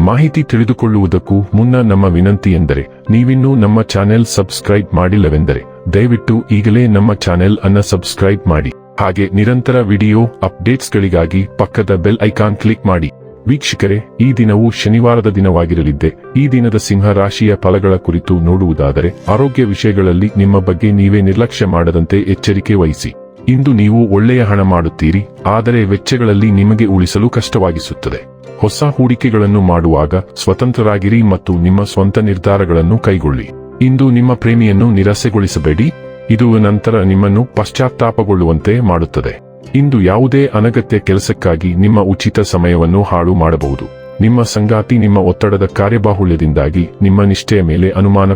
ಮಾಹಿತಿ ತಿಳಿದುಕೊಳ್ಳುವುದಕ್ಕೂ ಮುನ್ನ ನಮ್ಮ ವಿನಂತಿ ಎಂದರೆ, ನೀವಿನ್ನೂ ನಮ್ಮ ಚಾನೆಲ್ ಸಬ್ಸ್ಕ್ರೈಬ್ ಮಾಡಿಲ್ಲವೆಂದರೆ, ದಯವಿಟ್ಟು ಈಗಲೇ ನಮ್ಮ ಚಾನೆಲ್ ಅನ್ನ ಸಬ್ಸ್ಕ್ರೈಬ್ ಮಾಡಿ. ಹಾಗೆ ನಿರಂತರ ವಿಡಿಯೋ ಅಪ್ಡೇಟ್ಸ್ಗಳಿಗಾಗಿ ಪಕ್ಕದ ಬೆಲ್ ಐಕಾನ್ ಕ್ಲಿಕ್ ಮಾಡಿ. ವೀಕ್ಷಕರೇ, ಈ ದಿನವು ಶನಿವಾರದ ದಿನವಾಗಿರಲಿದ್ದೆ. ಈ ದಿನದ ಸಿಂಹ ರಾಶಿಯ ಫಲಗಳ ಕುರಿತು ನೋಡುವುದಾದರೆ, ಆರೋಗ್ಯ ವಿಷಯಗಳಲ್ಲಿ ನಿಮ್ಮ ಬಗ್ಗೆ ನೀವೇ ನಿರ್ಲಕ್ಷ್ಯ ಮಾಡದಂತೆ ಎಚ್ಚರಿಕೆ ವಹಿಸಿ. ಇಂದು ನೀವು ಒಳ್ಳೆಯ ಹಣ ಮಾಡುತ್ತೀರಿ, ಆದರೆ ವೆಚ್ಚಗಳಲ್ಲಿ ನಿಮಗೆ ಉಳಿಸಲು ಕಷ್ಟವಾಗಿಸುತ್ತದೆ. ಹೊಸ ಹೂಡಿಕೆಗಳನ್ನು ಮಾಡುವಾಗ ಸ್ವತಂತ್ರರಾಗಿರಿ ಮತ್ತು ನಿಮ್ಮ ಸ್ವಂತ ನಿರ್ಧಾರಗಳನ್ನು ಕೈಗೊಳ್ಳಿ. ಇಂದು ನಿಮ್ಮ ಪ್ರೇಮಿಯನ್ನು ನಿರಾಸೆಗೊಳಿಸಬೇಡಿ. ಇದು ನಂತರ ನಿಮ್ಮನ್ನು ಪಶ್ಚಾತ್ತಾಪಗೊಳ್ಳುವಂತೆ ಮಾಡುತ್ತದೆ. ಇಂದು ಯಾವುದೇ ಅನಗತ್ಯ ಕೆಲಸಕ್ಕಾಗಿ ನಿಮ್ಮ ಉಚಿತ ಸಮಯವನ್ನು ಹಾಳು ಮಾಡಬಹುದು. ನಿಮ್ಮ ಸಂಗಾತಿ ನಿಮ್ಮ ಒತ್ತಡದ ಕಾರ್ಯಬಾಹುಳ್ಯದಿಂದಾಗಿ ನಿಮ್ಮ ನಿಷ್ಠೆಯ ಮೇಲೆ ಅನುಮಾನ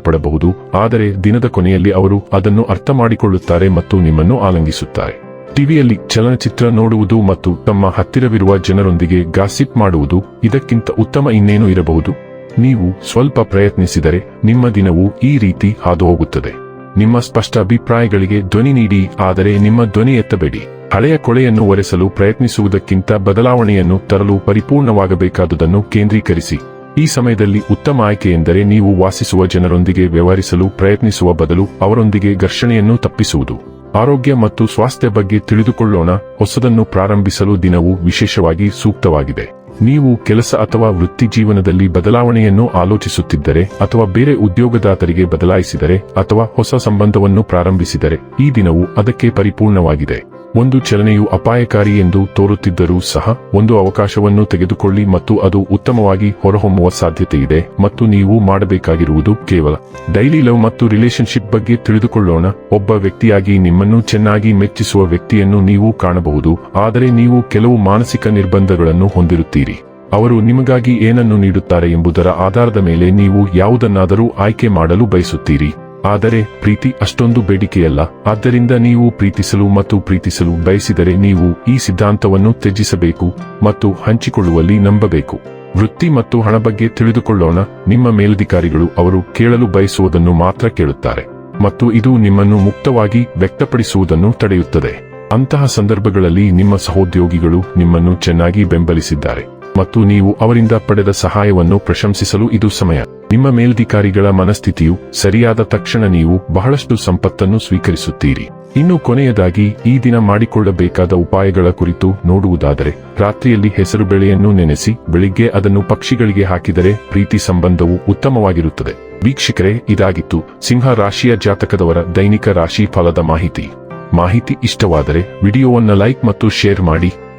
ಆದರೆ ದಿನದ ಕೊನೆಯಲ್ಲಿ ಅವರು ಅದನ್ನು ಅರ್ಥ ಮಾಡಿಕೊಳ್ಳುತ್ತಾರೆ ಮತ್ತು ನಿಮ್ಮನ್ನು ಆಲಂಗಿಸುತ್ತಾರೆ. ಟಿವಿಯಲ್ಲಿ ಚಲನಚಿತ್ರ ನೋಡುವುದು ಮತ್ತು ತಮ್ಮ ಹತ್ತಿರವಿರುವ ಜನರೊಂದಿಗೆ ಗಾಸಿಪ್ ಮಾಡುವುದು ಇದಕ್ಕಿಂತ ಉತ್ತಮ ಇನ್ನೇನು ಇರಬಹುದು. ನೀವು ಸ್ವಲ್ಪ ಪ್ರಯತ್ನಿಸಿದರೆ ನಿಮ್ಮ ದಿನವು ಈ ರೀತಿ ಹಾದುಹೋಗುತ್ತದೆ. ನಿಮ್ಮ ಸ್ಪಷ್ಟ ಅಭಿಪ್ರಾಯಗಳಿಗೆ ಧ್ವನಿ ನೀಡಿ, ಆದರೆ ನಿಮ್ಮ ಧ್ವನಿ ಎತ್ತಬೇಡಿ. ಹಳೆಯ ಕೊಳೆಯನ್ನು ಒರೆಸಲು ಪ್ರಯತ್ನಿಸುವುದಕ್ಕಿಂತ ಬದಲಾವಣೆಯನ್ನು ತರಲು ಪರಿಪೂರ್ಣವಾಗಬೇಕಾದುದನ್ನು ಕೇಂದ್ರೀಕರಿಸಿ. ಈ ಸಮಯದಲ್ಲಿ ಉತ್ತಮ ಆಯ್ಕೆಯೆಂದರೆ ನೀವು ವಾಸಿಸುವ ಜನರೊಂದಿಗೆ ವ್ಯವಹರಿಸಲು ಪ್ರಯತ್ನಿಸುವ ಬದಲು ಅವರೊಂದಿಗೆ ಘರ್ಷಣೆಯನ್ನು ತಪ್ಪಿಸುವುದು. ಆರೋಗ್ಯ ಮತ್ತು ಸ್ವಾಸ್ಥ್ಯ ಬಗ್ಗೆ ತಿಳಿದುಕೊಳ್ಳೋಣ, ಹೊಸದನ್ನು ಪ್ರಾರಂಭಿಸಲು ದಿನವು ವಿಶೇಷವಾಗಿ ಸೂಕ್ತವಾಗಿದೆ. ನೀವು ಕೆಲಸ ಅಥವಾ ವೃತ್ತಿ ಜೀವನದಲ್ಲಿ ಬದಲಾವಣೆಯನ್ನು ಆಲೋಚಿಸುತ್ತಿದ್ದರೆ ಅಥವಾ ಬೇರೆ ಉದ್ಯೋಗದಾತರಿಗೆ ಬದಲಾಯಿಸಿದರೆ ಅಥವಾ ಹೊಸ ಸಂಬಂಧವನ್ನು ಪ್ರಾರಂಭಿಸಿದರೆ ಈ ದಿನವು ಅದಕ್ಕೆ ಪರಿಪೂರ್ಣವಾಗಿದೆ. ಒಂದು ಚಲನೆಯು ಅಪಾಯಕಾರಿ ಎಂದು ತೋರುತ್ತಿದ್ದರೂ ಸಹ ಒಂದು ಅವಕಾಶವನ್ನು ತೆಗೆದುಕೊಳ್ಳಿ ಮತ್ತು ಅದು ಉತ್ತಮವಾಗಿ ಹೊರಹೊಮ್ಮುವ ಸಾಧ್ಯತೆ ಇದೆ ಮತ್ತು ನೀವು ಮಾಡಬೇಕಾಗಿರುವುದು ಕೇವಲ ಡೈಲಿ ಲವ್ ಮತ್ತು ರಿಲೇಶನ್ಶಿಪ್ ಬಗ್ಗೆ ತಿಳಿದುಕೊಳ್ಳೋಣ. ಒಬ್ಬ ವ್ಯಕ್ತಿಯಾಗಿ ನಿಮ್ಮನ್ನು ಚೆನ್ನಾಗಿ ಮೆಚ್ಚಿಸುವ ವ್ಯಕ್ತಿಯನ್ನು ನೀವು ಕಾಣಬಹುದು, ಆದರೆ ನೀವು ಕೆಲವು ಮಾನಸಿಕ ನಿರ್ಬಂಧಗಳನ್ನು ಹೊಂದಿರುತ್ತೀರಿ. ಅವರು ನಿಮಗಾಗಿ ಏನನ್ನು ನೀಡುತ್ತಾರೆ ಎಂಬುದರ ಆಧಾರದ ಮೇಲೆ ನೀವು ಯಾವುದನ್ನಾದರೂ ಆಯ್ಕೆ ಮಾಡಲು ಬಯಸುತ್ತೀರಿ. ಆದರೆ ಪ್ರೀತಿ ಅಷ್ಟೊಂದು ಬೇಡಿಕೆಯಲ್ಲ. ಆದ್ದರಿಂದ ನೀವು ಪ್ರೀತಿಸಲು ಮತ್ತು ಪ್ರೀತಿಸಲು ಬಯಸಿದರೆ ನೀವು ಈ ಸಿದ್ಧಾಂತವನ್ನು ತ್ಯಜಿಸಬೇಕು ಮತ್ತು ಹಂಚಿಕೊಳ್ಳುವಲ್ಲಿ ನಂಬಬೇಕು. ವೃತ್ತಿ ಮತ್ತು ಹಣ ಬಗ್ಗೆ ತಿಳಿದುಕೊಳ್ಳೋಣ. ನಿಮ್ಮ ಮೇಲಧಿಕಾರಿಗಳು ಅವರು ಕೇಳಲು ಬಯಸುವುದನ್ನು ಮಾತ್ರ ಕೇಳುತ್ತಾರೆ ಮತ್ತು ಇದು ನಿಮ್ಮನ್ನು ಮುಕ್ತವಾಗಿ ವ್ಯಕ್ತಪಡಿಸುವುದನ್ನು ತಡೆಯುತ್ತದೆ. ಅಂತಹ ಸಂದರ್ಭಗಳಲ್ಲಿ ನಿಮ್ಮ ಸಹೋದ್ಯೋಗಿಗಳು ನಿಮ್ಮನ್ನು ಚೆನ್ನಾಗಿ ಬೆಂಬಲಿಸಿದ್ದಾರೆ. ಮತ್ತು ನೀವು ಅವರಿಂದ ಪಡೆದ ಸಹಾಯವನ್ನು ಪ್ರಶಂಸಿಸಲು ಇದು ಸಮಯ. ನಿಮ್ಮ ಮೇಲ್ಧಿಕಾರಿಗಳ ಮನಸ್ಥಿತಿಯು ಸರಿಯಾದ ತಕ್ಷಣ ನೀವು ಬಹಳಷ್ಟು ಸಂಪತ್ತನ್ನು ಸ್ವೀಕರಿಸುತ್ತೀರಿ. ಇನ್ನು ಕೊನೆಯದಾಗಿ, ಈ ದಿನ ಮಾಡಿಕೊಳ್ಳಬೇಕಾದ ಉಪಾಯಗಳ ಕುರಿತು ನೋಡುವುದಾದರೆ, ರಾತ್ರಿಯಲ್ಲಿ ಹೆಸರು ಬೆಳೆಯನ್ನು ನೆನೆಸಿ, ಬೆಳಿಗ್ಗೆ ಅದನ್ನು ಪಕ್ಷಿಗಳಿಗೆ ಹಾಕಿದರೆ ಪ್ರೀತಿ ಸಂಬಂಧವು ಉತ್ತಮವಾಗಿರುತ್ತದೆ. ವೀಕ್ಷಕರೇ, ಇದಾಗಿತ್ತು ಸಿಂಹ ರಾಶಿಯ ಜಾತಕದವರ ದೈನಿಕ ರಾಶಿ ಫಲದ ಮಾಹಿತಿ. ಮಾಹಿತಿ ಇಷ್ಟವಾದರೆ, ವಿಡಿಯೋವನ್ನು ಲೈಕ್ ಮತ್ತು ಶೇರ್ ಮಾಡಿ.